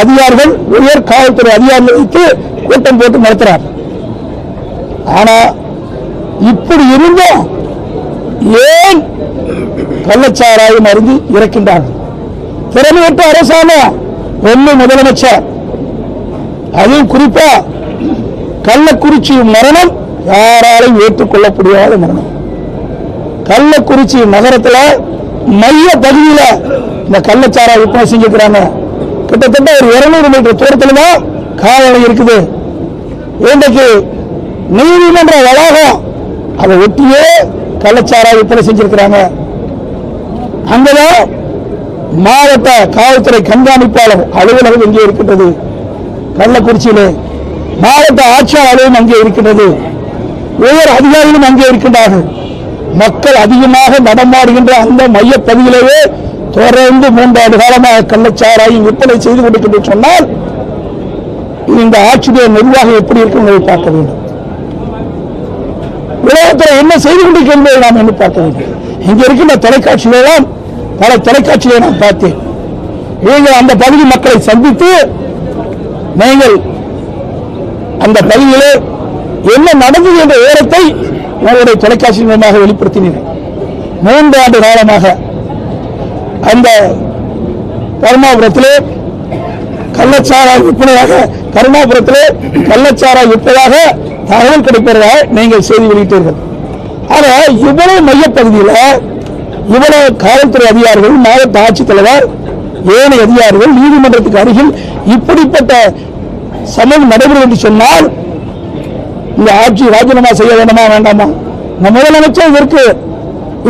அதிகாரிகள் உயர் காவல்துறை அதிகாரிகள் வைத்து கூட்டம் போட்டு நடத்துறார். ஆனா இப்படி இருந்தும் ஏன் கள்ளச்சாராயம் அருந்தி இறக்கின்றார்கள்? திறமையற்ற அரசாங்கம் ஒண்ணு முதலமைச்சர். அதுவும் குறிப்பா கள்ளக்குறிச்சி மரணம் யாராலையும் ஏற்றுக்கொள்ள முடியாத மரணம். கள்ளக்குறிச்சி நகரத்துல மைய பகுதியில இந்த கள்ளச்சாராய விற்பனை செஞ்சுக்கிறாங்க கிட்டத்தட்ட ஒரு இருநூறு மீட்டர் தூரத்தில் தான் காவலை இருக்குது. இன்றைக்கு நீதிமன்ற வளாகம் அதை ஒட்டியே கள்ளச்சாரா விற்பனை செஞ்சிருக்கிறாங்க. அங்கதான் மாவட்ட காவல்துறை கண்காணிப்பாளர் அலுவலகம் இங்கே இருக்கின்றது. கள்ளக்குறிச்சியிலே மாவட்ட ஆட்சியர் அலுவலகம் அங்கே இருக்கின்றது. உயர் அதிகாரிகளும் அங்கே இருக்கின்றார்கள். மக்கள் அதிகமாக நடமாடுகின்ற அந்த மையப்பகுதியிலேயே தொடர்ந்து மூன்றாண்டு காலமாக கள்ளச்சாராயம் விற்பனை செய்து கொண்டிருக்கின்ற சொன்னால் இந்த ஆட்சியுடைய நிர்வாகம் எப்படி இருக்கும் என்பதை பார்க்க வேண்டும். உலகத்தில் என்ன செய்து கொண்டிருக்கிறது என்பதை நாம் என்ன பார்க்க வேண்டும். இங்கே இருக்கின்ற தொலைக்காட்சிகளெல்லாம் பல தொலைக்காட்சிகளை நான் பார்த்தேன். நீங்கள் அந்த பகுதி மக்களை சந்தித்து நீங்கள் அந்த பகுதியிலே என்ன நடந்தது என்ற விவரத்தை உங்களுடைய தொலைக்காட்சி மூலமாக வெளிப்படுத்தினீர்கள். மூன்று ஆண்டு காலமாக அந்த கருணாபுரத்திலே கள்ளச்சாராய் விற்பனையாக கருணாபுரத்திலே கள்ளச்சாராய் விற்பதாக தகவல் கிடைப்பதாக நீங்கள் செய்தி வெளியிட்டீர்கள். ஆனால் இவ்வளவு மையப்பகுதியில் இவ்வளவு காவல்துறை அதிகாரிகள் மாவட்ட ஆட்சித்தலைவர் ஏனைய அதிகாரிகள் நீதிமன்றத்துக்கு அருகில் இப்படிப்பட்ட சமயம் நடைபெறும் என்று சொன்னால் இந்த ஆட்சி ராஜினாமா செய்ய வேண்டுமா வேண்டாமா? இந்த முதலமைச்சர் இதற்கு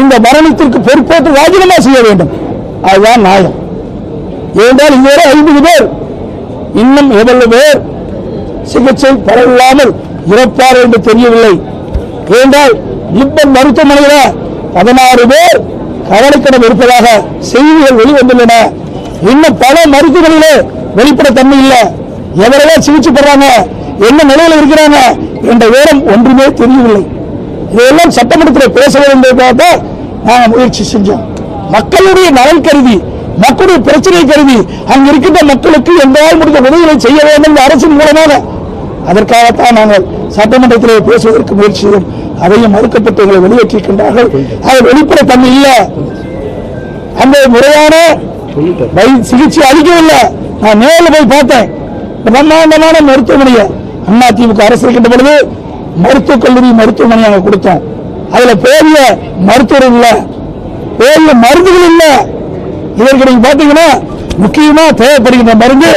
இந்த மரணத்திற்கு பொறுப்பேற்று ராஜினாமா செய்ய வேண்டும். அதுதான் நியாயம். ஏனென்றால் இதுவரை ஐம்பது பேர். இன்னும் எவ்வளவு பேர் சிகிச்சை பரவில்லாமல் இறப்பார் என்று தெரியவில்லை. ஏனென்றால் இப்ப மருத்துவமனையில் பதினாறு பேர் கவலைக்கிடம் இருப்பதாக செய்திகள் வெளிவந்துள்ளன. இன்னும் பல மருத்துவமனையிலே வெளிப்படைத்தன்மை இல்லை. எவரெல்லாம் சிகிச்சை பெறாங்க என்ன நிலையில் இருக்கிறாங்க என்ற விவரம் ஒன்றுமே தெரியவில்லை. இதையெல்லாம் சட்டமன்றத்தில் பேச வேண்டும் என்பதற்காக நாங்கள் முயற்சி செஞ்சோம். மக்களுடைய நலன் கருதி மக்களுடைய பிரச்சனை கருதி அங்க இருக்கின்ற மக்களுக்கு எங்களால் முடிந்த உதவிகளை செய்ய வேண்டும் இந்த அரசின் மூலமாக அதற்காகத்தான் நாங்கள் சட்டமன்றத்திலே பேசுவதற்கு முயற்சி அதையும் மறுக்கப்பட்டு எங்களை வெளியேற்றிருக்கின்றார்கள் அது தன்மை இல்லை. அந்த முறையான சிகிச்சை அளிக்கவில்லை. நான் நேரில் போய் பார்த்தேன். பிரம்மாண்டமான மருத்துவமனையை அண்ணா திமுக அரசு இருக்கின்ற பொழுது மருத்துவக் கல்லூரி மருத்துவமனை நாங்கள் கொடுத்தோம் அதுல போதிய மருத்துவர் இல்ல. போதிய மருந்துகள் இல்ல. இதற்கு நீங்க பாத்தீங்கன்னா முக்கியமா தேவைப்படுகின்ற மருந்து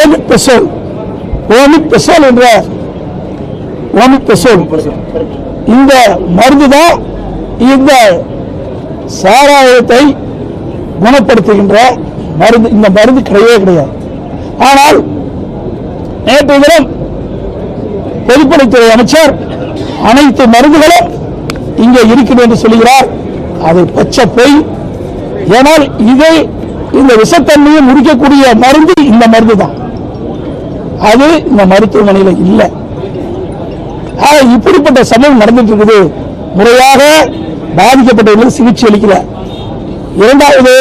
ஓமிக் பெசோல் ஓமிக் பெசோல் என்ற ஓமிக் பெசோல் இந்த மருந்து தான் இந்த சாராயத்தை குணப்படுத்துகின்ற மருந்து. இந்த மருந்து கிடையவே கிடையாது. ஆனால் நேற்று தினம் பொதுப்பணித்துறை அமைச்சர் அனைத்து மருந்துகளும் இங்கே இருக்கிறது என்று சொல்கிறார். அது பச்சை பொய். ஏனால் இதை இந்த விஷத்தன்மையை முடிக்கக்கூடிய மருந்து இந்த மருந்து தான் அது இந்த மருத்துவமனையில் இல்லை. ஆக இப்படிப்பட்ட சம்பவம் நடந்துட்டு இருக்குது. முறையாக பாதிக்கப்பட்டவர்களுக்கு சிகிச்சை அளிக்கல. இரண்டாவது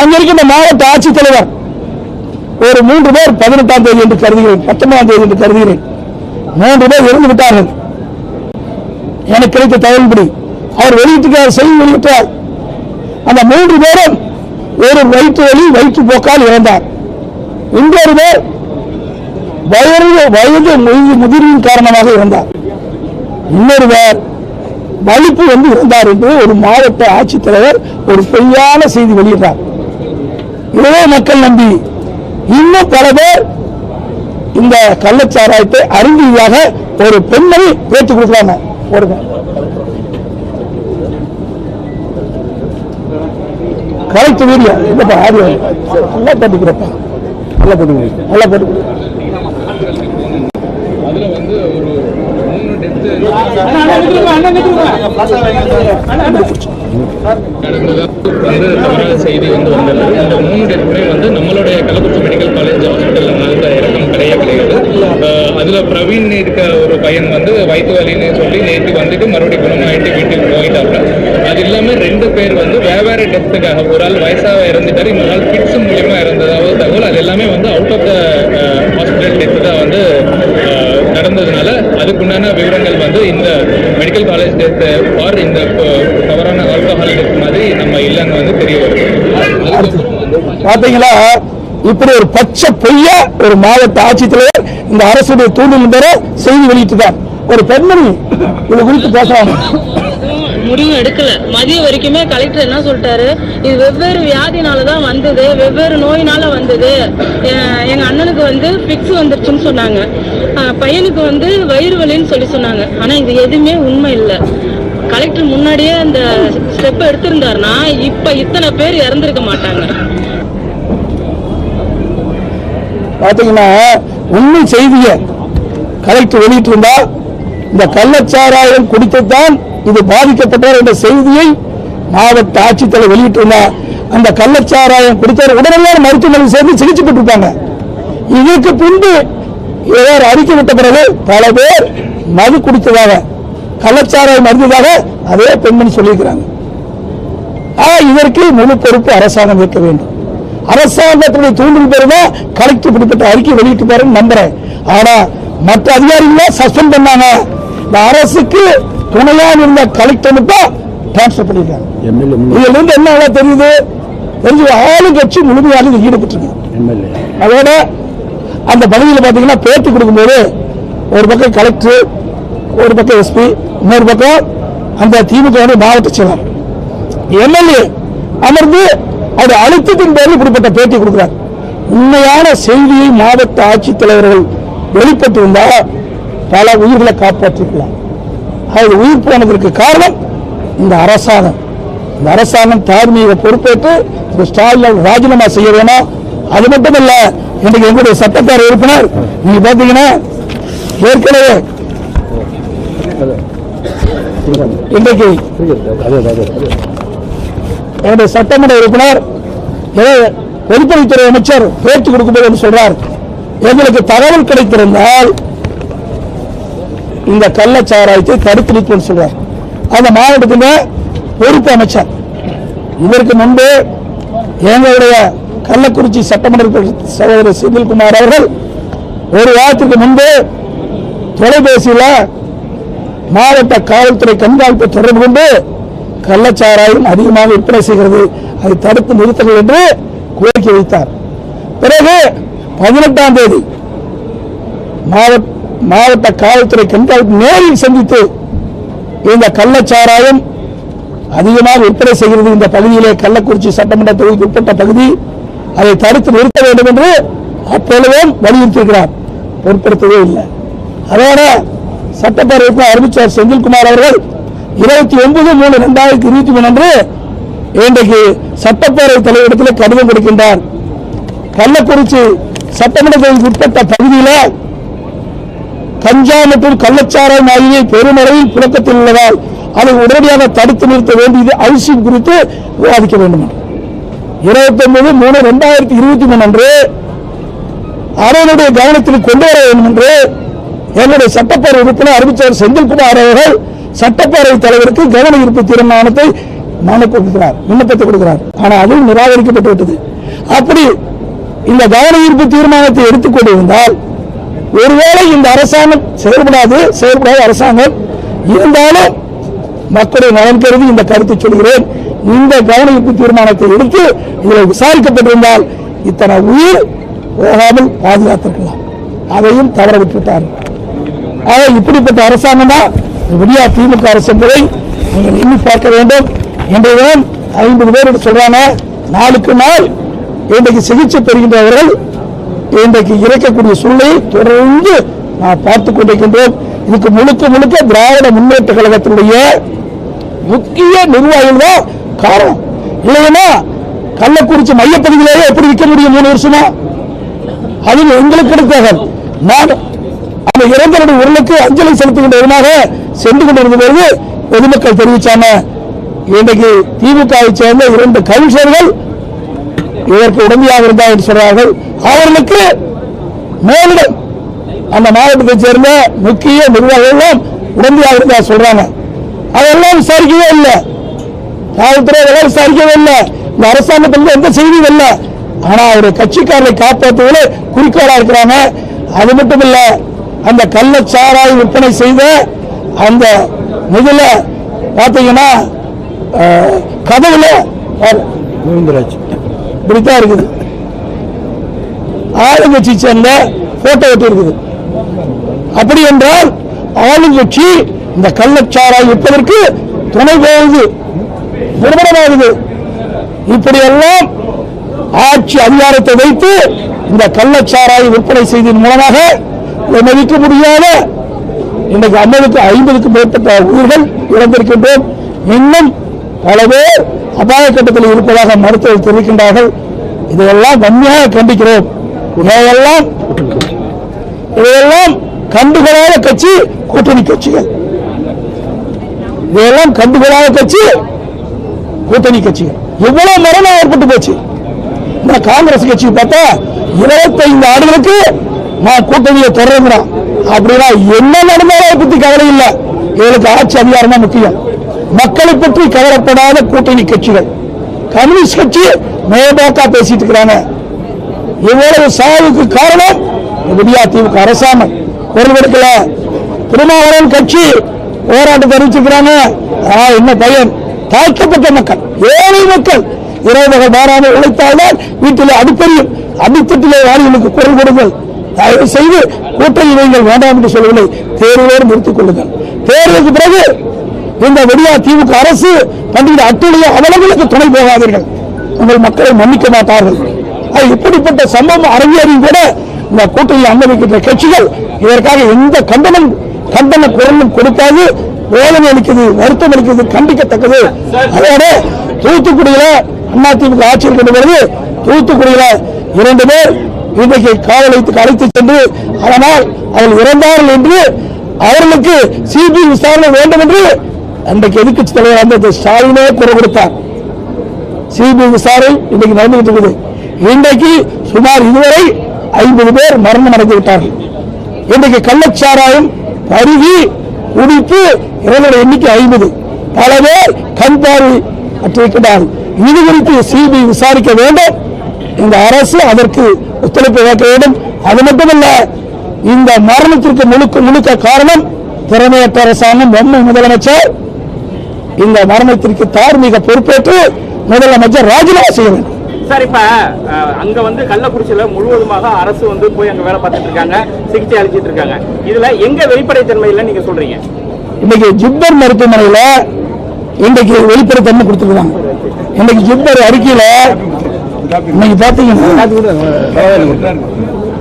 அங்க இருக்கின்ற மாவட்ட ஆட்சித்தலைவர் ஒரு மூன்று பேர் பதினெட்டாம் தேதி என்று கருதுகிறேன். பத்தொன்பதாம் தேதி என்று கருதுகிறேன். மூன்று பேர் இறந்து விட்டார்கள் எனக்கு கிடைத்த தகவல்படி அவர் வெளியிட்டிருக்கிறார் செய்தி வெளியிட்டார். அந்த மூன்று பேரும் ஒரு வயிற்று வலி வயிற்று போக்கால் இறந்தார். இன்னொரு பேர் வயது வயது முதி- முதிர்வின் காரணமாக இறந்தார். இன்னொருவர் வலிப்பு வந்து இறந்தார் என்று ஒரு மாவட்ட ஆட்சித்தலைவர் ஒரு பொய்யான செய்தி வெளியிட்டார். இதே மக்கள் நம்பி இன்னும் பல பேர் இந்த கள்ளச்சாராயத்தை அருந்தியதாக ஒரு பெண்மணி பேச்சு கொடுக்குறாங்க போடுங்க. கரெக்ட் வீடியோ இல்லப்பா ஆடியோ நல்லா போட்டுக்கிறப்பா நல்லா போட்டுக்கிறேன் நல்லா போட்டுக்கிறேன் செய்தி வந்து வந்தது இந்த மூணு டெத்துமே வந்து நம்மளுடைய கள்ளக்குறிச்சி மெடிக்கல் காலேஜ் ஹாஸ்பிட்டல்ல நடந்த இறக்கம் கிடையவே கிடையாது அதுல பிரவீன் இருக்க ஒரு பையன் வந்து வயிற்று வலின்னு சொல்லி நேற்று வந்துட்டு மறுபடியும் குணமாயிட்டு வீட்டுக்கு போயிட்டாங்க அது இல்லாம ரெண்டு பேர் வந்து வெவ்வேறு டெத்துக்காக ஒரு ஆள் வயசாக இறந்துட்டார். இன்னொரு ஆள் கிட்ஸ் மூலியமா இறந்ததாவது தகவல். அது எல்லாமே வந்து out of the hospital death தான் வந்து uh, நடந்ததுனால அதுக்குண்டான விவரங்கள் வந்து இந்த மெடிக்கல் காலேஜ் டெஸ்ட் ஃபார் இந்த uh, தவறான ஆல்கஹால் டெத் மாதிரி நம்ம இல்லைன்னு வந்து தெரிய வருது. பாத்தீங்களா? இப்படி ஒரு பச்சை பொய்யா ஒரு மாவட்ட ஆட்சித்தலைவர் இந்த அரசுடைய தூண்டில் பெற செய்தி வெளியிட்டு தான் ஒரு பெண்மணி இது குறித்து பேசுறாங்க முடிவு எடுக்கல. மதியம் வரைக்குமே கலெக்டர் என்ன சொல்லிட்டாரு? இது வெவ்வேறு வியாதினால தான் வந்தது வெவ்வேறு நோயினால வந்தது. எங்க அண்ணனுக்கு வந்து பிக்ஸ் வந்துருச்சுன்னு சொன்னாங்க. பையனுக்கு வந்து வயிறு வலின்னு சொல்லி சொன்னாங்க. ஆனா இது எதுவுமே உண்மை இல்லை. கலெக்டர் முன்னாடியே அந்த ஸ்டெப் எடுத்திருந்தாருன்னா இப்ப இத்தனை பேர் இறந்திருக்க மாட்டாங்க. பாத்தீங்கன்னா உண்மை செய்திய கலெக்டர் வெளியிட்டிருந்தா இந்த கள்ளச்சாராயம் குடித்துத்தான் இது பாதிக்கப்பட்டார் என்ற செய்தியை மாவட்ட ஆட்சித்தலைவர் வெளியிட்டிருந்தார் அந்த கள்ளச்சாராயம் குடித்தவர் உடனடியாக மருத்துவமனை சேர்ந்து சிகிச்சை பெற்றிருப்பாங்க இதற்கு பின்பு ஏதாவது அறிக்கை விட்ட பிறகு பல பேர் மது குடித்ததாக கள்ளச்சாராயம் மருந்ததாக அதே பெண்மணி சொல்லியிருக்கிறாங்க. ஆனா இதற்கு முழு பொறுப்பு அரசாங்கம் ஏற்க வேண்டும். அரசாங்கத்தினுடைய தூண்டல் பெறுதா கலெக்டர் இப்படிப்பட்ட அறிக்கை வெளியிட்டு பாருன்னு நம்புறேன். ஆனா மற்ற அதிகாரிகளை சஸ்பெண்ட் பண்ணாங்க. இந்த அரசுக்கு துணையாக இருந்த கலெக்டர் மட்டும் டிரான்ஸ்பர் பண்ணிருக்காங்க இதுல இருந்து என்ன தெரியுது? தெரிஞ்சு ஆளுங்கட்சி முழுமையாக இதில் ஈடுபட்டிருக்கு. அதோட அந்த பகுதியில் பாத்தீங்கன்னா பேட்டி கொடுக்கும்போது ஒரு பக்கம் கலெக்டர் ஒரு பக்கம் எஸ்பி இன்னொரு பக்கம் அந்த திமுக மாவட்ட செயலர் எம்எல்ஏ அமர்ந்து அவர் அழுத்தத்தின் பேரில் இப்படிப்பட்ட பேட்டி கொடுக்கிறார். உண்மையான செய்தியை மாவட்ட ஆட்சித்தலைவர்கள் வெளிப்பட்டிருந்தா பல உயிர்களை காப்பாற்றிருக்கலாம். அது உயிர் போனதற்கு காரணம் இந்த அரசாங்கம். இந்த அரசாங்கம் தார்மீக பொறுப்பேற்று திரு ஸ்டாலின் ராஜினாமா செய்ய வேணும் அது மட்டுமல்ல இன்றைக்கு எங்களுடைய சட்டத்தார் உறுப்பினர் நீங்க பாத்தீங்கன்னா ஏற்கனவே இன்றைக்கு என்னுடைய சட்டமன்ற உறுப்பினர் பொதுப்பணித்துறை அமைச்சர் பேச்சு கொடுக்கும்போது சொல்றார் எங்களுக்கு தகவல் கிடைத்திருந்தால் இந்த கள்ளச்சாராயத்தை தடுத்து நிற்கும் சொல்றார் அந்த மாவட்டத்தில் பொறுப்பு அமைச்சர். இதற்கு முன்பு எங்களுடைய கள்ளக்குறிச்சி சட்டமன்ற சகோதரர் செந்தில்குமார் அவர்கள் ஒரு வாரத்திற்கு முன்பு தொலைபேசியில் மாவட்ட காவல்துறை கண்காணிப்பு தொடர்பு கொண்டு கள்ளச்சாராயம் அதிகமாக விற்பனை செய்கிறது. அதை தடுத்து நிறுத்துங்கள் என்று கோரிக்கை வைத்தார். பிறகு பதினெட்டாம் தேதி மாவட்ட மாவட்ட காவல்துறை கண்காணிப்பு நேரில் சந்தித்து இந்த கள்ளச்சாராயம் அதிகமாக விற்பனை செய்கிறது. இந்த பகுதியிலே கள்ளக்குறிச்சி சட்டமன்ற தொகுதிக்கு உட்பட்ட பகுதி அதை தடுத்து நிறுத்த வேண்டும் என்று அப்பொழுதும் வலியுறுத்தியிருக்கிறார். பொருட்படுத்தவே இல்லை. அதோட சட்டப்பேரவைக்கு அறிவிச்சார் செந்தில்குமார் அவர்கள் இருபத்தி ஒன்பது மூணு ரெண்டாயிரத்தி இருபத்தி மூணு அன்று இன்றைக்கு சட்டப்பேரவை தலைவரிடத்தில் கடிதம் கொடுக்கின்றார். கள்ளக்குறிச்சி சட்டமன்ற தொகுதிக்கு உட்பட்ட பகுதியில் கஞ்சா மற்றும் கள்ளச்சார ஆகிய பெருமளவில் புழக்கத்தில் உள்ளதால் அதை உடனடியாக தடுத்து நிறுத்த வேண்டியது அவசியம் குறித்து விவாதிக்க வேண்டும். இருபத்தி ஒன்பது மூணு ரெண்டாயிரத்தி இருபத்தி மூணு அன்று அவர்களுடைய கவனத்தில் கொண்டு வர வேண்டும் என்று என்னுடைய சட்டப்பேரவை உறுப்பினர் அறிவிச்சவர் செந்தில்குமார் அவர்கள் சட்டப்பேரவை தலைவருக்கு கவன ஈர்ப்பு தீர்மானத்தை மனு கொடுக்கிறார் விண்ணப்பத்தை கொடுக்கிறார். ஆனால் அதுவும் நிராகரிக்கப்பட்டு விட்டது. அப்படி இந்த கவன ஈர்ப்பு தீர்மானத்தை எடுத்துக்கொண்டிருந்தால் ஒருவேளை இந்த அரசாங்கம் செயல்படாது செயல்படாத அரசாங்கம். இருந்தாலும் மக்களுடைய நலன் கருதி இந்த கருத்தை சொல்கிறேன். இந்த கவனிப்பு தீர்மானத்தை எடுத்து இதில் விசாரிக்கப்பட்டிருந்தால் இத்தனை உயிர் போகாமல் பாதுகாத்திருக்கலாம். அதையும் தவற விட்டுவிட்டார். ஆக இப்படிப்பட்ட அரசாங்கம் தான் விடியா திமுக அரசு என்பதை நீங்கள் எண்ணி பார்க்க வேண்டும். இன்றைய ஐம்பது பேர் சொல்றாங்க. நாளுக்கு நாள் இன்றைக்கு சிகிச்சை பெறுகின்றவர்கள் இன்றைக்கு இறைக்கக்கூடிய சூழ்நிலையை தொடர்ந்து நாம் பார்த்துக் கொண்டிருக்கின்றோம். இதுக்கு முழுக்க முழுக்க திராவிட முன்னேற்ற கழகத்தினுடைய முக்கிய நிர்வாகிகள் தான் காரணம். இல்லைன்னா கள்ளக்குறிச்சி மையப்பகுதியிலேயே எப்படி விற்க முடியும் மூணு வருஷமா? அது எங்களுக்கு எடுத்தாக நான் அந்த இறந்தவருடைய உடலுக்கு அஞ்சலி செலுத்துகின்ற விதமாக சென்று கொண்டிருந்த பொழுது பொதுமக்கள் தெரிவிச்சாங்க இன்றைக்கு திமுகவை சேர்ந்த இரண்டு கவுன்சிலர்கள் இதற்கு உடமையாக இருந்தார் என்று சொல்றார்கள். அவர்களுக்கு மேலிடம் அந்த மாவட்டத்தை சேர்ந்த முக்கிய நிர்வாகிகள் உடமையாக இருந்தா சொல்றாங்க. அதெல்லாம் விசாரிக்கவே இல்லை. காவல்துறை அதெல்லாம் விசாரிக்கவே இல்லை. இந்த அரசாங்கத்திலிருந்து எந்த செய்தியும் இல்லை. ஆனா அவருடைய கட்சிக்காரரை காப்பாற்றுவதில் குறிக்கோளா இருக்கிறாங்க. அது மட்டும் இல்ல அந்த கள்ளச்சாராய் விற்பனை செய்த அந்த முதல பாத்தீங்கன்னா கதவுல பாரு, கோவிந்தராஜ். இப்படித்தான் இருக்குது. ஆளுங்கட்சி சேர்ந்த போட்டோ ஒட்டி இருக்குது. அப்படி என்றால் ஆளுங்கட்சி இந்த கள்ளச்சாராய் விற்பதற்கு துணை போகுது. நிறுவனமாகுது இப்படியெல்லாம் ஆட்சி அதிகாரத்தை வைத்து இந்த கள்ளச்சாராய் விற்பனை செய்தியின் மூலமாக மதிக்க முடியாத இன்னைக்கு ஐம்பதுக்கு ஐம்பதுக்கும் மேற்பட்ட உயிர்கள் இழந்திருக்கின்றோம் இன்னும் பல பேர் அபாய கட்டத்தில் இருப்பதாக மருத்துவர்கள் தெரிவிக்கின்றார்கள். இதையெல்லாம் வன்மையாக கண்டிக்கிறோம். இதையெல்லாம் இதையெல்லாம் கண்டுகொள்ளாத கட்சி கூட்டணி கட்சிகள். இதையெல்லாம் கண்டுகொள்ளாத கட்சி கூட்டணி கட்சிகள். எவ்வளவு மரணம் ஏற்பட்டு போச்சு. இந்த காங்கிரஸ் கட்சி பார்த்தா இருபத்தைந்து ஆண்டுகளுக்கு நான் கூட்டணியை தொடர்கிறான். அப்படின்னா என்ன நடந்தாலும் அதை பத்தி கவலை இல்லை. இவளுக்கு ஆட்சி அதிகாரம் தான் முக்கியம். மக்களை பற்றி கவலைப்படாத கூட்டணி கட்சிகள். கம்யூனிஸ்ட் கட்சி மேம்போக்கா பேசிட்டு இருக்கிறாங்க. இவ்வளவு சாவுக்கு காரணம் விடியா திமுக அரசாங்கம். குரல் கொடுக்கல திருமாவளவன் கட்சி போராட்டம் தெரிவிச்சிருக்கிறாங்க என்ன பயன்? தாக்கப்பட்ட மக்கள் ஏழை மக்கள் இரவுகள் மாறாமல் உழைத்தால்தான் வீட்டில் அடிப்படையும் அடித்தட்டிலே வாரிகளுக்கு குரல் கொடுங்கள். தயவு செய்து கூட்டணி நீங்கள் வேண்டாம் என்று சொல்லவில்லை. தேர்வோடு நிறுத்திக் கொள்ளுங்கள். தேர்வுக்கு பிறகு இந்த வெடியா திமுக அரசு பண்டிகை அட்டுடைய அவலங்களுக்கு துணை போகாதீர்கள். உங்கள் மக்களை மன்னிக்க மாட்டார்கள். அது இப்படிப்பட்ட சம்பவம் அரங்கேறியும் கூட இந்த கூட்டணியில் அனுமதிக்கின்ற கட்சிகள் இதற்காக எந்த கண்டனம் கண்டன குரலும் கொடுக்காது வேதனை அளிக்குது வருத்தம் அளிக்குது கண்டிக்கத்தக்கது. அதோட தூத்துக்குடியில அதிமுக ஆட்சி இருக்கின்ற பொழுது தூத்துக்குடியில இரண்டு பேர் இன்றைக்கு காவல் அழைத்து சென்று அதனால் அவர்கள் இறந்தார்கள் என்று அவர்களுக்கு சிபிஐ விசாரணை வேண்டும் என்று அன்றைக்கு எதிர்க்கட்சி தலைவர் இருந்த ஸ்டாலினே குரல் கொடுத்தார். சிபிஐ விசாரணை இன்னைக்கு நடந்துகிட்டு இருக்குது. இன்றைக்கு சுமார் இதுவரை ஐம்பது பேர் மரணம் அடைந்து விட்டார்கள். இன்றைக்கு கள்ளச்சாராயம் பருகி குடித்து இறந்தோட எண்ணிக்கை ஐம்பது. பல பேர் கண் பார்வை அற்றிருக்கிறார்கள். இது குறித்து சிபிஐ விசாரிக்க வேண்டும். இந்த அரசு அதற்கு ஒத்துழைப்பு வைக்க வேண்டும். அது மட்டுமல்ல இந்த மரணத்திற்கு முழுக்க முழுக்க காரணம் திறமையற்ற அரசாங்கம் பொம்மை முதலமைச்சர் இந்த மரணத்திற்கு தார்மீக பொறுப்பேற்று முதலமைச்சர் ராஜினாமா செய்ய வேண்டும். சார் இப்ப அங்க வந்து கள்ளக்குறிச்சியில முழுவதுமாக அரசு வந்து போய் அங்க வேலை பார்த்துட்டு இருக்காங்க சிகிச்சை அளிச்சிட்டு இருக்காங்க. இதுல எங்க வெளிப்படைத்தன்மை இல்லைன்னு நீங்க சொல்றீங்க? இன்னைக்கு ஜிப்மர் மருத்துவமனையில இன்றைக்கு வெளிப்படைத்தன்மை கொடுத்துருக்காங்க. இன்னைக்கு ஜிப்மர் அறிக்கையில இன்னைக்கு பாத்தீங்கன்னா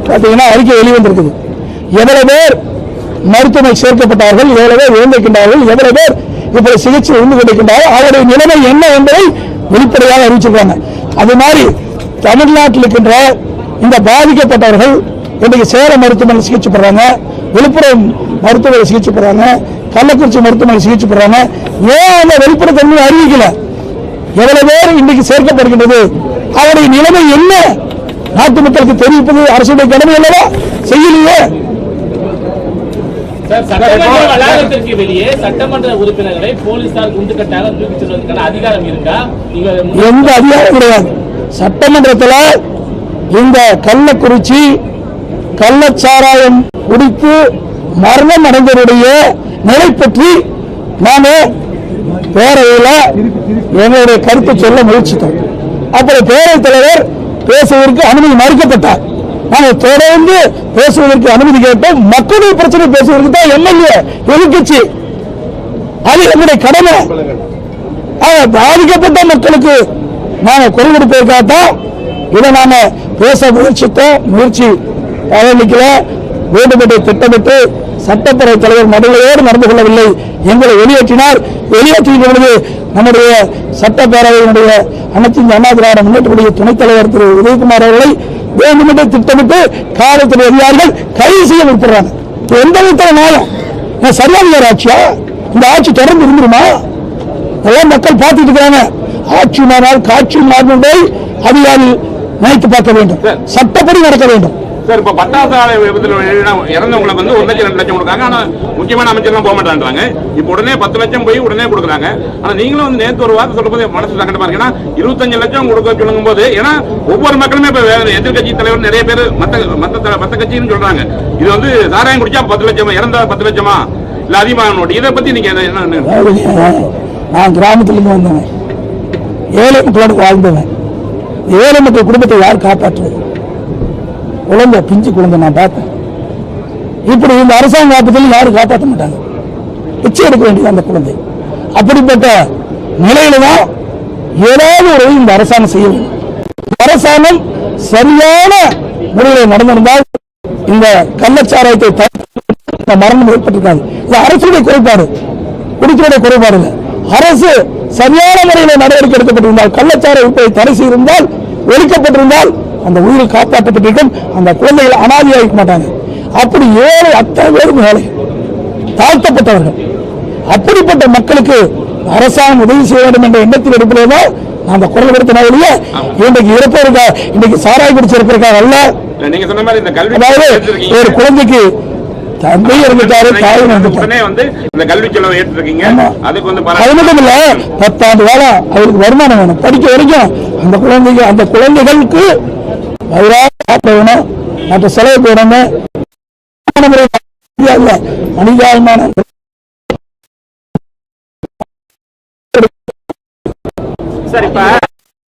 பாத்தீங்கன்னா அறிக்கை வெளிவந்திருக்குது. எவ்வளவு பேர் மருத்துவமனை சேர்க்கப்பட்டார்கள் எவ்வளவு பேர் இழந்திருக்கின்றார்கள் எவ்வளவு பேர் இப்படி சிகிச்சை இருந்து கொண்டிருக்கின்றார்கள் அவருடைய நிலைமை என்ன என்பதை வெளிப்படையாக அறிவிச்சிருக்காங்க அது மாதிரி தமிழ்நாட்டில் இருக்கின்ற இந்த பாதிக்கப்பட்டவர்கள் இன்றைக்கு சேலம் மருத்துவமனை சிகிச்சை பெறாங்க விழுப்புரம் மருத்துவமனை சிகிச்சை பெறாங்க கள்ளக்குறிச்சி மருத்துவமனை சிகிச்சை பெறாங்க. ஏன் அந்த வெளிப்படைத்தன்மை அறிவிக்கல? எவ்வளவு பேர் இன்னைக்கு சேர்க்கப்படுகின்றது? அவருடைய நிலைமை என்ன? நாட்டு மக்களுக்கு தெரிவிப்பது அரசுடைய கடமை அல்லவா? செய்யலையே? வளாகத்திற்கு வெளியே சட்டமன்ற உறுப்பினர்களை போலீசார் குண்டுக்கட்டாக தூக்கிச் செல்வதற்கான அதிகாரம் இருக்கா? எந்த அதிகாரம் கிடையாது. சட்டமன்றத்தில் இந்த கள்ளக்குறிச்சி கள்ளச்சாராயம் குடித்து மரணம் அடைந்தவருடைய நிலை பற்றி நாம பேரவையில் எங்களுடைய கருத்தை சொல்ல முயற்சித்தோம். அப்புறம் பேரவைத் தலைவர் பேசுவதற்கு அனுமதி மறுக்கப்பட்டார். நாங்கள் தொடர்ந்து பேசுவதற்கு அனுமதி கேட்டோம். மக்களுடைய பிரச்சனை பேசுவதற்கு தான் எம்எல்ஏ எதிர்கட்சி அது எங்களுடைய கடமை பாதிக்கப்பட்ட மக்களுக்கு நாங்கள் குரல் கொடுப்பதற்காகத்தான் இதை நாம பேச முயற்சித்தோம் முயற்சி பயணிக்கல வேண்டுமென்றே திட்டமிட்டு சட்டப்பேரவை தலைவர் நடுவரோடு நடந்து கொள்ளவில்லை எங்களை வெளியேற்றினார். வெளியேற்றின பொழுது நம்முடைய சட்டப்பேரவையினுடைய அனைத்து அண்ணா திராவிட முன்னேற்றக்கூடிய துணைத் தலைவர் திரு உதயகுமார் அவர்களை வேண்டுமென்றே திட்டமிட்டு காவல்துறை அதிகாரிகள் கைது செய்ய விருப்பறாங்க எந்த விதத்தில் நியாயம்? சரியான ஆட்சியா? இந்த ஆட்சி தொடர்ந்து இருந்துருமா? எல்லாம் மக்கள் பார்த்துட்டு இருக்காங்க ஆட்சி மாறினால் காட்சி போய் அதிகாரி நினைத்து பார்க்க வேண்டும். சட்டப்படி நடக்க வேண்டும். சார் இப்ப பட்டாசு ஆலை விபத்துல இறந்தவங்களுக்கு வந்து ஒரு லட்சம் ரெண்டு லட்சம் கொடுக்காங்க ஆனா முக்கியமான அமைச்சர்லாம் போக மாட்டான்றாங்க. இப்ப உடனே பத்து லட்சம் போய் உடனே கொடுக்குறாங்க. ஆனா நீங்களும் வந்து நேற்று ஒரு வார்த்தை சொல்லும்போது மனசு சங்கடமா இருக்கு. ஏன்னா இருபத்தஞ்சு லட்சம் கொடுக்க சொல்லுங்க போது ஏன்னா ஒவ்வொரு மக்களுமே இப்போ வேற எதிர்கட்சி தலைவர் நிறைய பேர் மத்த மத்த மற்ற மத்த கட்சின்னு சொல்றாங்க. இது வந்து சாராயம் குடிச்சா பத்து லட்சமா இறந்தா பத்து லட்சமா? இல்ல அதிகமாக நோட்டு. இதை பத்தி நீங்க என்ன நான் கிராமத்திலிருந்து வந்தவன். ஏழை மக்களோடு வாழ்ந்தவன். ஏழை மக்கள் குடும்பத்தை யார் காப்பாற்றுவது? குழந்தை பிஞ்சு குழந்தை நான் பார்த்தேன். இப்படி இந்த அரசாங்க ஆபத்தில் யாரும் காப்பாற்ற மாட்டாங்க. பிச்சை எடுக்க வேண்டியது அந்த குழந்தை. அப்படிப்பட்ட நிலையில தான் ஏதாவது ஒரு இந்த அரசாங்கம் செய்ய வேண்டும். அரசாங்கம் சரியான முறையில் நடந்திருந்தால் இந்த கள்ளச்சாராயத்தை தடுத்து இந்த மரணம் ஏற்பட்டிருக்காது. இது அரசுடைய குறைபாடு. குடிக்கிறோட குறைபாடு அரசு சரியான முறையில் நடவடிக்கை எடுக்கப்பட்டிருந்தால் கள்ளச்சார உற்பத்தி தடை செய்திருந்தால் ஒழிக்கப்பட்டிருந்தால் அந்த உயிர் காப்பாற்றப்பட்டிருக்கும். அந்த குழந்தைகள் அனாதியாக இருக்க மாட்டாங்க. அப்படி ஏழை அத்தனை பேரும் ஏழை தாழ்த்தப்பட்டவர்கள். அப்படிப்பட்ட மக்களுக்கு அரசாங்கம் உதவி செய்ய வேண்டும் என்ற எண்ணத்தில் அடிப்படையில் தான் அந்த குரல் கொடுத்தனா வெளியே இன்றைக்கு இறப்பதற்கா இன்னைக்கு சாராய் குடிச்சு இருப்பதற்காக அல்ல. இல்ல, நீங்க சொன்ன மாதிரி இந்த கல்வி அதாவது. ஒரு குழந்தைக்கு தந்தை இறந்துட்டாரு தாய் இறந்துட்டாரு. உடனே வந்து இந்த கல்வி செலவை ஏற்றிருக்கீங்க ஆமா. அதுக்கு வந்து அது. மட்டும் இல்ல பத்தாண்டு காலம் அவருக்கு வருமானம் வேணும். படிக்க வரைக்கும் அந்த குழந்தைங்க அந்த குழந்தைகளுக்கு மற்ற செலவு இல்ல மனிதாபிமான. சார் இப்ப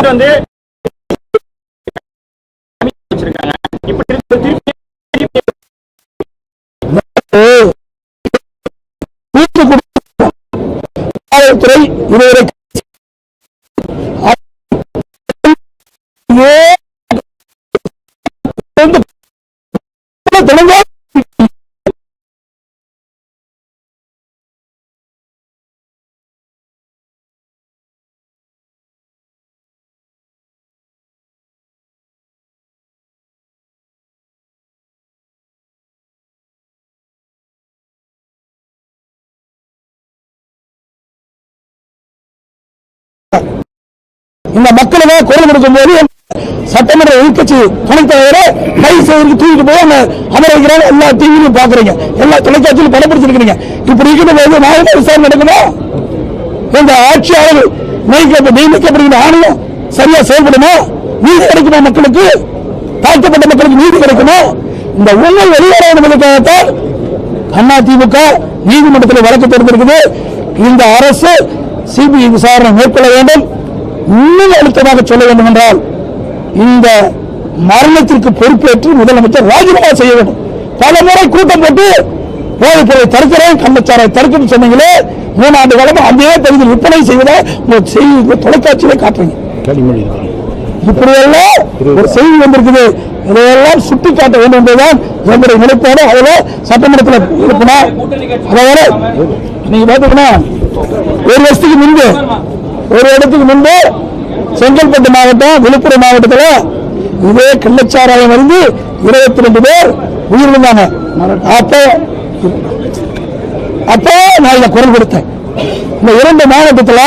வந்து வச்சிருக்காங்க. இப்படி இதுவரை சொல்லுங்க இந்த மக்களுமே குரல் கொடுக்கும் போது சட்டமன்ற எதிர்கட்சி துணைத் தலைவரை கைது செய்வதற்கு தூக்கிட்டு போய் அவங்க அமர வைக்கிறாங்க எல்லா டிவிலையும் பாக்குறீங்க எல்லா தொலைக்காட்சியிலும் படப்பிடிச்சிருக்கீங்க இப்படி இருக்கிற போது மாநில விசாரணை நடக்கணும் இந்த ஆட்சியாளர்கள் நியமிக்க நியமிக்கப்படுகிற ஆணையம் சரியா செயல்படுமா? நீதி கிடைக்குமா மக்களுக்கு? தாழ்த்தப்பட்ட மக்களுக்கு நீதி கிடைக்குமா? இந்த உண்மை வெளியேற வேண்டும் என்பதற்காகத்தான் அண்ணா திமுக நீதிமன்றத்தில் வழக்கு தொடர்ந்திருக்குது இந்த அரசு சிபிஐ விசாரணை மேற்கொள்ள வேண்டும். இன்னும் அழுத்தமாக சொல்ல வேண்டும் என்றால் இந்த மரணத்திற்கு பொறுப்பேற்று முதலமைச்சர் ராஜினாமா செய்ய வேண்டும். பல முறை கூட்டம் போட்டு போதைப் பொருளை தடுக்கிறேன் கள்ளச்சாரை தடுக்கணும்னு சொன்னீங்களே மூணாண்டு காலமா அதே தெரிஞ்சு விற்பனை செய்வதை செய்தி தொலைக்காட்சியில காட்டுறீங்க. இப்படியெல்லாம் ஒரு செய்தி வந்திருக்குது. இதையெல்லாம் சுட்டி காட்ட வேண்டும் என்பதுதான் எங்களுடைய நிலைப்பாடு. அதில் சட்டமன்றத்தில் இருக்கணும் அதாவது நீங்க பாத்தீங்கன்னா ஒரு வருஷத்துக்கு முன்பு ஒரு இடத்துக்கு முன்பு செங்கல்பட்டு மாவட்டம் விழுப்புரம் மாவட்டத்தில் இதே கள்ளச்சாராயம் இருந்து இருபத்தி ரெண்டு பேர் உயிரிழந்தாங்க. அப்போ அப்போ நான் இதை குரல் கொடுத்தேன். இந்த இரண்டு மாவட்டத்தில்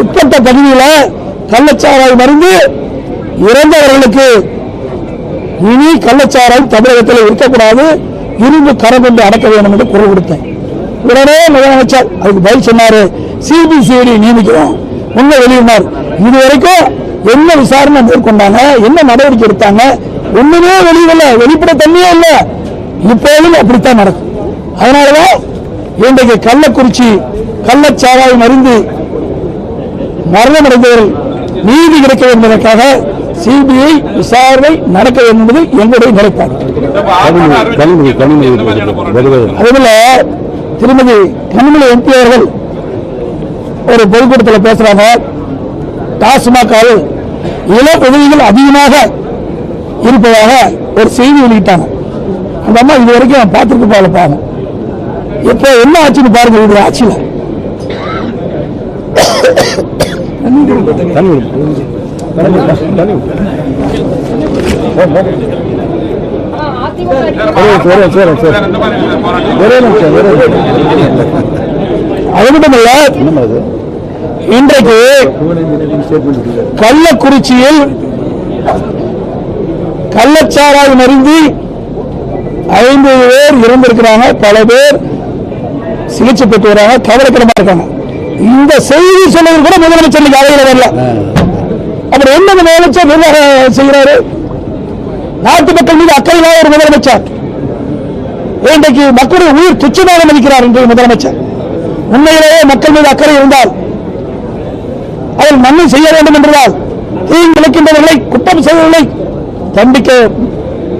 உட்பட்ட பகுதியில் கள்ளச்சாராயம் மருந்து இறந்தவர்களுக்கு இனி கள்ளச்சாராயம் தமிழகத்தில் இருக்கக்கூடாது இரும்பு கரம் கொண்டு அடக்க வேண்டும் என்று குரல் கொடுத்தேன். உடனே முதலமைச்சர் அதுக்கு பதில் சொன்னாரு சிபிசிஐடி நியமிக்கிறோம். உண்மை வெளியினார் இது வரைக்கும் என்ன விசாரணை மேற்கொண்டாங்க? என்ன நடவடிக்கை எடுத்தாங்க? ஒண்ணுமே வெளியிடல வெளிப்பட தன்மையே இல்ல. இப்போதும் அப்படித்தான் நடக்கும். அதனாலதான் இன்றைக்கு கள்ளக்குறிச்சி கள்ளச்சாராயம் அறிந்து மரணமடைந்தவர்கள் நீதி கிடைக்க வேண்டும் என்பதற்காக சிபிஐ விசாரணை நடக்க வேண்டும் என்பது எங்களுடைய நிலைப்பாடு. அதுல திருமதி கனிமொழி எம்பி அவர்கள் ஒரு பொதுக்கூட்டத்தில் பேசுறாங்க. டாஸ்மாக் இளம் உதவிகள் அதிகமாக இருப்பதாக ஒரு செய்தி வெளியிட்டாங்க. அந்த அம்மா இது வரைக்கும் பார்த்துட்டு போல பாருங்க இப்போ என்ன ஆச்சுன்னு பாருங்க இது ஆட்சியில். அது மட்டுமல்ல இன்றைக்கு கள்ளக்குறிச்சியில் கள்ளச்சாராய் அறிந்து ஐம்பது பேர் இறந்திருக்கிறாங்க. பல பேர் சிகிச்சை பெற்று வராங்க. கவலைக்கிடமா இருக்காங்க. இந்த செய்தி சொன்னது கூட முதலமைச்சர் இன்னைக்கு அவையில் வரல. அப்புறம் என்ன முதலமைச்சர் நிர்வாகம் செய்கிறாரு. நாட்டு மக்கள் மீது அக்கறை ஒரு முதலமைச்சர். இன்றைக்கு மக்களுடைய உயிர் துச்சமாக மதிக்கிறார் இன்றைய முதலமைச்சர். உண்மையிலேயே மக்கள் மீது அக்கறை இருந்தால் அதில் நன்மை செய்ய வேண்டும் என்றால் தீங்கு இழைக்கின்றவர்களை குற்றம் செய்தவர்களை தண்டிக்க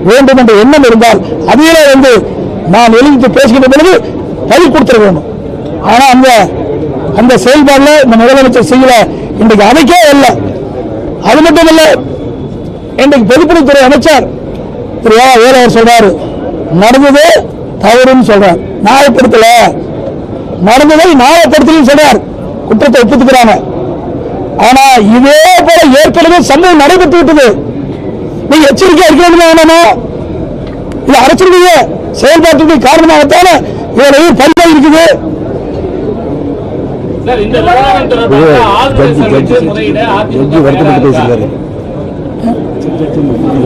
வேண்டும் என்ற எண்ணம் இருந்தால் அதையே வந்து நான் எழுந்து பேசுகின்ற பொழுது பதில் கொடுத்துட வேண்டும். ஆனா அந்த அந்த செயல்பாடுல இந்த முதலமைச்சர் செய்யல இன்றைக்கு அதைக்கே இல்லை. அது மட்டும் இல்ல இன்றைக்கு பொதுப்பணித்துறை அமைச்சர் திரு ஏ வேலையர் சொல்றாரு நடந்தது தவறுன்னு சொல்றார். நியாயப்படுத்தல. நடந்ததை நியாயப்படுத்தலன்னு சொல்றார். குற்றத்தை ஒப்புத்துக்கிறாங்க. ஆனா இதே போல ஏற்கனவே சம்பவம் நடைபெற்று விட்டது. நீங்க எச்சரிக்கையா இருக்க வேண்டுமா வேணாமா இது அரசுடைய செயல்பாட்டுக்கு காரணமாகத்தான இவரை பரிமாறி இருக்குது?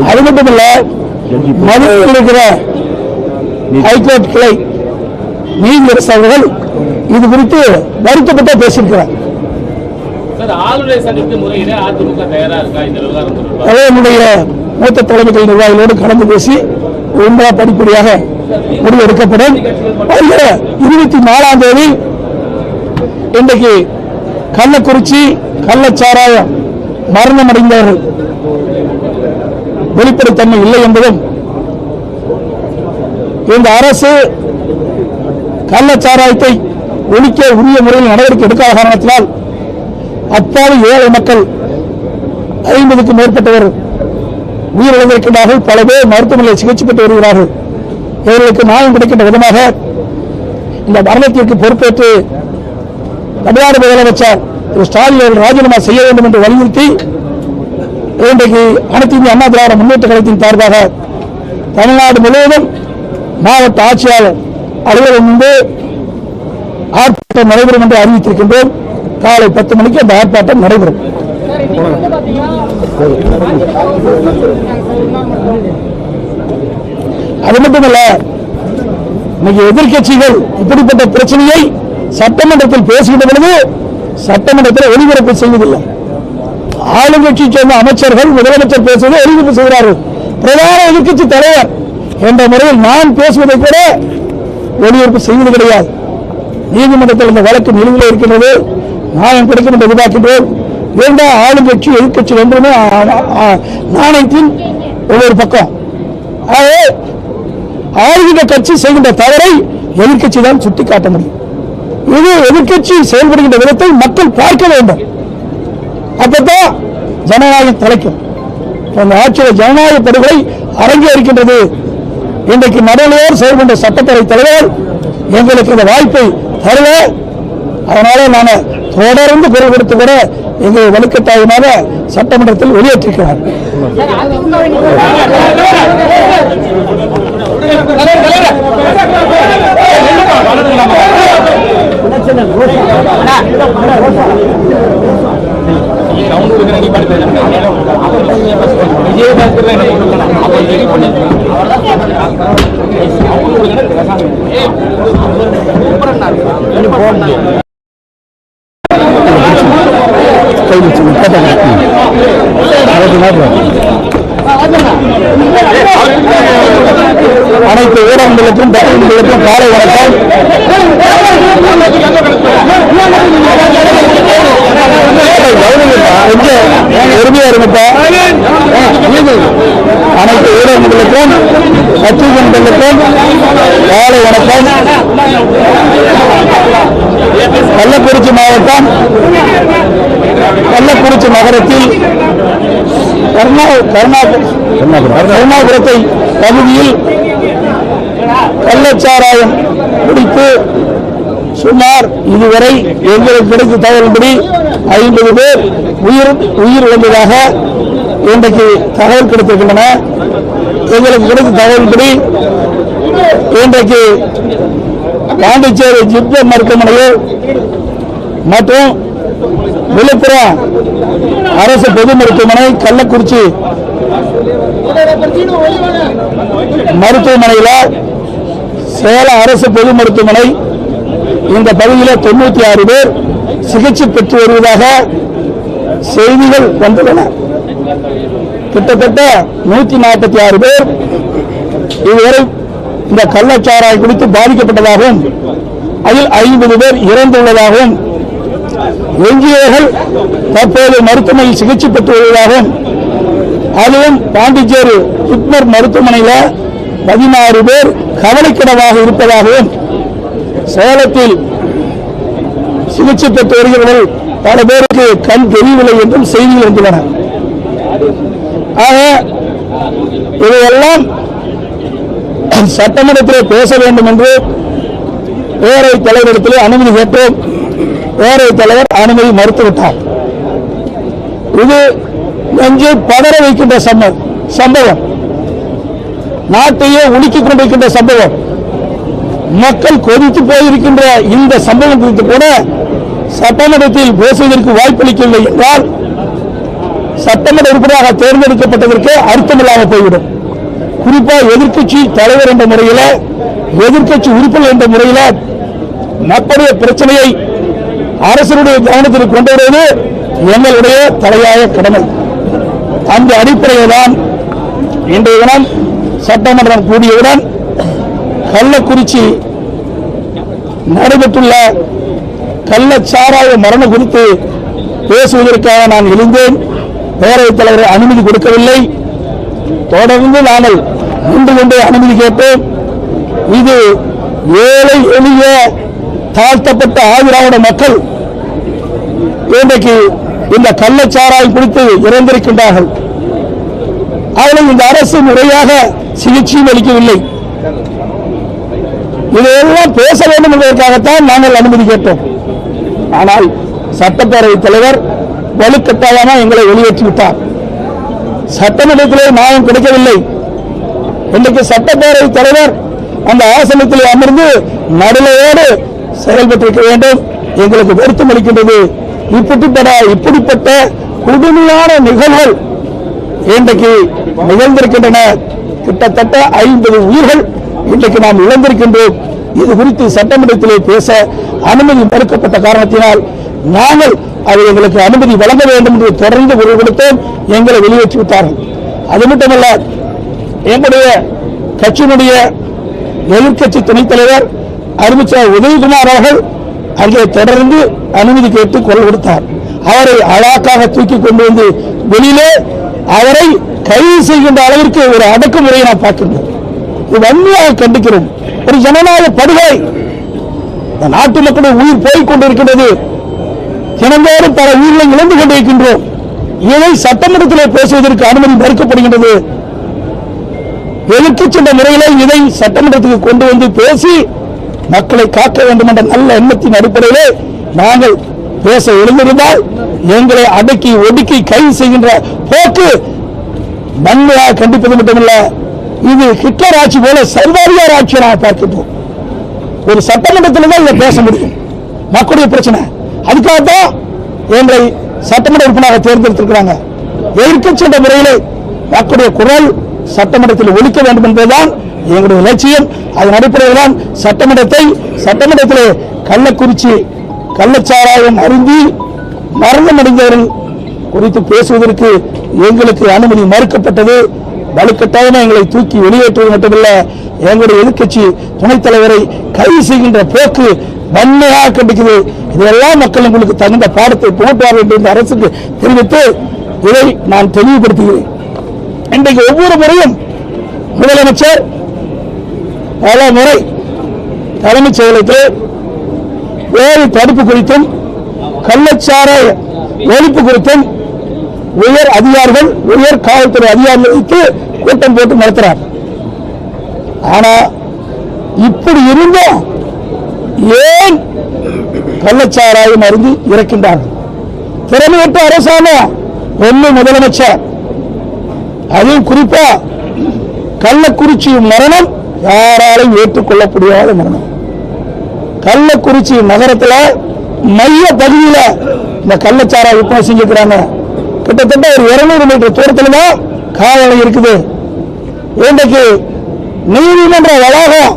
அது மட்டும் இல்ல மதுரையில் இருக்கிற ஹைகோர்ட் கிளை நீதியரசு அவர்கள் இது குறித்து வருத்தப்பட்ட பேசியிருக்கிறார். அதே நம்முடைய மூத்த தலைமைகள் நிர்வாகிகளோடு கலந்து பேசி ஒன்றா படிப்படியாக முடிவு எடுக்கப்படும் வருகிற இருபத்தி நாலாம் தேதி இன்றைக்கு கள்ளக்குறிச்சி கள்ளச்சாராயம் மரணம் அடைந்தவர்கள் வெளிப்படைத்தன்மை இல்லை என்பதும் இந்த அரசு கள்ளச்சாராயத்தை ஒழிக்க உரிய முறையில் நடவடிக்கை எடுக்காத காரணத்தினால் அப்பாவி ஏழை மக்கள் ஐம்பதுக்கும் மேற்பட்டவர் உயிரிழந்திருக்கிறார்கள் பல பேர் மருத்துவமனையில் சிகிச்சை பெற்று வருகிறார்கள். இவர்களுக்கு நியாயம் கிடைக்கின்ற விதமாக இந்த மரணத்திற்கு பொறுப்பேற்று தமிழ்நாடு முதலமைச்சர் திரு ஸ்டாலின் அவர்கள் ராஜினாமா செய்ய வேண்டும் என்று வலியுறுத்தி இன்றைக்கு அனைத்து இந்திய அண்ணா திராவிட முன்னேற்ற கழகத்தின் சார்பாக தமிழ்நாடு முழுவதும் மாவட்ட ஆட்சியாளர் அலுவலகம் முன்பு ஆர்ப்பாட்டம் நடைபெறும் என்று அறிவித்திருக்கின்றோம். காலை பத்து மணிக்கு அந்த ஆர்ப்பாட்டம் நடைபெறும். அது மட்டுமல்ல இன்னைக்கு எதிர்க்கட்சிகள் இப்படிப்பட்ட பிரச்சனையை சட்டமன்றத்தில் பேசுகின்ற பொழுது சட்டமன்றத்தில் ஒளிபரப்பு செய்வதில்லை. ஆளுங்கட்சி சேர்ந்த அமைச்சர்கள் முதலமைச்சர் பேசுவதை ஒளிபரப்பு செய்கிறார்கள். பிரதான எதிர்க்கட்சி தலைவர் என்ற முறையில் நான் பேசுவதை கூட ஒளிபரப்பு செய்வது கிடையாது. நீதிமன்றத்தில் இந்த வழக்கு நிலுவையில் இருக்கின்றது. நாணயம் கிடைக்கும் என்று எதிர்பார்க்கின்றோம். வேண்டாம் ஆளுங்கட்சி எதிர்கட்சி ரெண்டுமே நாணயத்தின் ஒவ்வொரு பக்கம். ஆகவே ஆளுகின்ற கட்சி செய்கின்ற தவறை எதிர்கட்சி தான் சுட்டி காட்ட முடியும். இது எதிர்கட்சி செயல்படுகின்ற விதத்தை மக்கள் பார்க்க வேண்டும். அப்பதான் ஜனநாயகம் தலைக்கும். அந்த ஆட்சியில் ஜனநாயக படுகொலை அரங்கேறிக்கின்றது இன்றைக்கு நடுநிலையோர் செயல்பட்ட சட்டத்துறை தலைவர் எங்களுக்கு இந்த வாய்ப்பை தருவ அதனால நான் தொடர்ந்து குரல் கொடுத்து கூட எங்கள் வலுக்கட்டாயமாக சட்டமன்றத்தில் வெளியேற்றிருக்கிறார் தலைவர் கருணாபுரத்தை பகுதியில் கள்ளச்சாராயம் குடித்து சுமார் இதுவரை எங்களுக்கு கிடைத்த தகவல்படி ஐம்பது பேர் உயிர் உயிர் இழந்ததாக இன்றைக்கு தகவல் கிடைத்திருக்கின்றன. எங்களுக்கு கிடைத்த தகவல்படி இன்றைக்கு பாண்டிச்சேரி ஜிப்மர் மருத்துவமனையில் மற்றும் விழுப்புரம் அரசு பொது மருத்துவமனை கள்ளக்குறிச்சி. மருத்துவமனையில் சேலம் அரசு பொது மருத்துவமனை. இந்த பகுதியில் தொண்ணூத்தி ஆறு பேர் சிகிச்சை பெற்று வருவதாக செய்திகள் வந்துள்ளன கிட்டத்தட்ட நூத்தி நாற்பத்தி ஆறு பேர் இதுவரை இந்த கள்ளச்சாராய குறித்து பாதிக்கப்பட்டதாகவும் அதில் ஐம்பது பேர் இறந்துள்ளதாகவும் எஞ்சியவர்கள் தற்போது மருத்துவமனையில் சிகிச்சை பெற்று வருவதாகவும் அதுவும் பாண்டிச்சேரி ஜிப்மர் மருத்துவமனையில் பதினாறு பேர் கவலைக்கிடமாக இருப்பதாகவும் சேலத்தில் சிகிச்சை பெற்று வருகிறவர்கள் பல பேருக்கு கண் தெரியவில்லை என்றும் செய்திகள் வந்துள்ளன ஆக இதையெல்லாம் சட்டமன்றத்திலே பேச வேண்டும் என்று பேரவைத் தலைவரிடத்திலே அனுமதி கேட்டோம். பேரவைத் தலைவர் அனுமதி மறுத்துவிட்டார். இது நெஞ்சு பதற வைக்கின்ற சம்பவம் சம்பவம். நாட்டையே உலுக்கிக் கொண்டிருக்கின்ற சம்பவம். மக்கள் கொதித்து போயிருக்கின்ற இந்த சம்பவம் குறித்து கூட சட்டமன்றத்தில் பேசுவதற்கு வாய்ப்பளிக்கவில்லை என்றால் சட்டமன்ற உறுப்பினராக தேர்ந்தெடுக்கப்பட்டதற்கு அர்த்தமில்லாமல் போய்விடும். குறிப்பா எதிர்க்கட்சி தலைவர் என்ற முறையில் எதிர்க்கட்சி உறுப்பினர் என்ற முறையில் மக்களுடைய பிரச்சனையை அரசனுடைய கவனத்தில் கொண்டு வருவது எங்களுடைய தலையாய கடமை. அந்த அடிப்படையில் தான் இன்றைய தினம் சட்டமன்றம் கூடியவுடன் கள்ளக்குறிச்சி நடைபெற்றுள்ள கள்ளச்சாராய மரணம் குறித்து பேசுவதற்காக நான் எழுந்தேன். பேரவைத் தலைவர் அனுமதி கொடுக்கவில்லை. தொடர்ந்து நாங்கள் நின்று கொண்டே அனுமதி கேட்டோம் இது ஏழை எளிய தாழ்த்தப்பட்ட ஆதிராவிட மக்கள் இன்றைக்கு இந்த கள்ளச்சாராயம் குறித்து இறந்திருக்கின்றார்கள். அவர்கள் இந்த அரசு முறையாக சிகிச்சையும் அளிக்கவில்லை. இதையெல்லாம் பேச வேண்டும் என்பதற்காகத்தான் நாங்கள் அனுமதி கேட்டோம். ஆனால் சட்டப்பேரவை தலைவர் வலுக்கட்டாயமாக எங்களை வெளியேற்றி விட்டார் சட்டமன்றத்திலே நியாயம் கிடைக்கவில்லை. இன்றைக்கு சட்டப்பேரவை தலைவர் அந்த ஆசனத்தில் அமர்ந்து நடுலையோடு செயல்பட்டிருக்க வேண்டும். எங்களுக்கு வருத்தம் அளிக்கின்றது. இப்படிப்பட இப்படிப்பட்ட கொடுமையான நிகழ்வுகள் இன்றைக்கு நிகழ்ந்திருக்கின்றன. கிட்டத்தட்ட ஐம்பது உயிர்கள் இன்றைக்கு நாம் இழந்திருக்கின்றோம். இது குறித்து சட்டமன்றத்திலே பேச அனுமதி மறுக்கப்பட்ட காரணத்தினால் நாங்கள் அதை எங்களுக்கு அனுமதி வழங்க வேண்டும் என்று தொடர்ந்து குரல் கொடுத்தோம் எங்களை வெளியேற்றி விட்டார்கள் அது மட்டுமல்ல எங்களுடைய கட்சியினுடைய எதிர்கட்சி துணைத் தலைவர் அறிவிச்சார் உதயகுமார் அவர்கள் அங்கே தொடர்ந்து அனுமதி கேட்டு குரல் கொடுத்தார். அவரை அழாக்காக தூக்கி கொண்டு வந்து வெளியிலே அவரை கைது செய்கின்ற அளவிற்கு ஒரு அடக்குமுறையை நாம் பார்க்கின்றோம். இது வன்மையாக கண்டிக்கிறோம். ஒரு ஜனநாயக படுகொலை. நாட்டு மக்களுடைய உயிர் போய் கொண்டிருக்கின்றது தினந்தோறும் பல உயிர்களை இழந்து கொண்டிருக்கின்றோம். இதை சட்டமன்றத்தில் பேசுவதற்கு அனுமதி மறுக்கப்படுகின்றது. எதிர்த்து சென்ற முறையில் இதை சட்டமன்றத்துக்கு கொண்டு வந்து பேசி மக்களை காக்க வேண்டும் என்ற நல்ல எண்ணத்தின் அடிப்படையிலே நாங்கள் பேச எழுந்திருந்தால் எங்களை அடக்கி ஒடுக்கி கைது செய்கின்ற போக்கு வன்மையாக கண்டிப்பது மட்டுமல்ல இது ஹிட்லர் ஆட்சி போல சர்வாதிகார ஆட்சியை நாங்கள் பார்க்கின்றோம். ஒரு சட்டமன்றத்தில் தான் இதை பேச முடியும். மக்களுடைய பிரச்சனை. அதுக்காகத்தான் எங்களை சட்டமன்ற உறுப்பினராக தேர்ந்தெடுத்திருக்கிறாங்க. எதிர்க்கட்சி என்ற முறையிலே மக்களுடைய குரல் சட்டமன்றத்தில் ஒழிக்க வேண்டும் என்பதுதான் எங்களுடைய லட்சியம் அதன் அடிப்படையில் தான் சட்டமன்றத்தை சட்டமன்றத்தில் கள்ளக்குறிச்சி கள்ளச்சாராயம் அருந்தி மரணம் அடைந்தவர்கள் குறித்து பேசுவதற்கு எங்களுக்கு அனுமதி மறுக்கப்பட்டது. வலுக்கட்டாயமாக எங்களை தூக்கி வெளியேற்றுவது மட்டுமல்ல எங்களுடைய எதிர்கட்சி துணைத் தலைவரை கைது செய்கின்ற போக்கு வன்மையாக கண்டிக்குது. இதெல்லாம் மக்கள் உங்களுக்கு தகுந்த பாடத்தை போட்டுவார் என்று இந்த அரசுக்கு தெரிவித்து இதை நான் தெளிவுபடுத்துகிறேன். இன்றைக்கு ஒவ்வொரு முறையும் முதலமைச்சர் பல முறை தலைமைச் செயலகத்தில் வேறு தடுப்பு குறித்தும் கள்ளச்சார ஒழிப்பு குறித்தும் உயர் அதிகாரிகள் உயர் காவல்துறை அதிகாரிகளுக்கு கூட்டம் போட்டு நடத்துறார். ஆனா இப்படி இருந்தும் ஏன் கள்ளச்சாராயம் அருந்தி இறக்கின்றார்கள்? திறமையற்ற அரசாங்கம் ஒண்ணு முதலமைச்சர். அதுவும் குறிப்பா கள்ளக்குறிச்சி மரணம் யாராலும் ஏற்றுக்கொள்ள முடியாத மரணம் கள்ளக்குறிச்சி நகரத்தில் மைய பகுதியில் இந்த கள்ளச்சாரா விற்பனை செஞ்சுக்கிறாங்க கிட்டத்தட்ட ஒரு இருநூறு மீட்டர் தூரத்தில் தான் காவலை இருக்குது. இன்றைக்கு நீதிமன்ற வளாகம்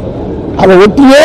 அதை ஒட்டியே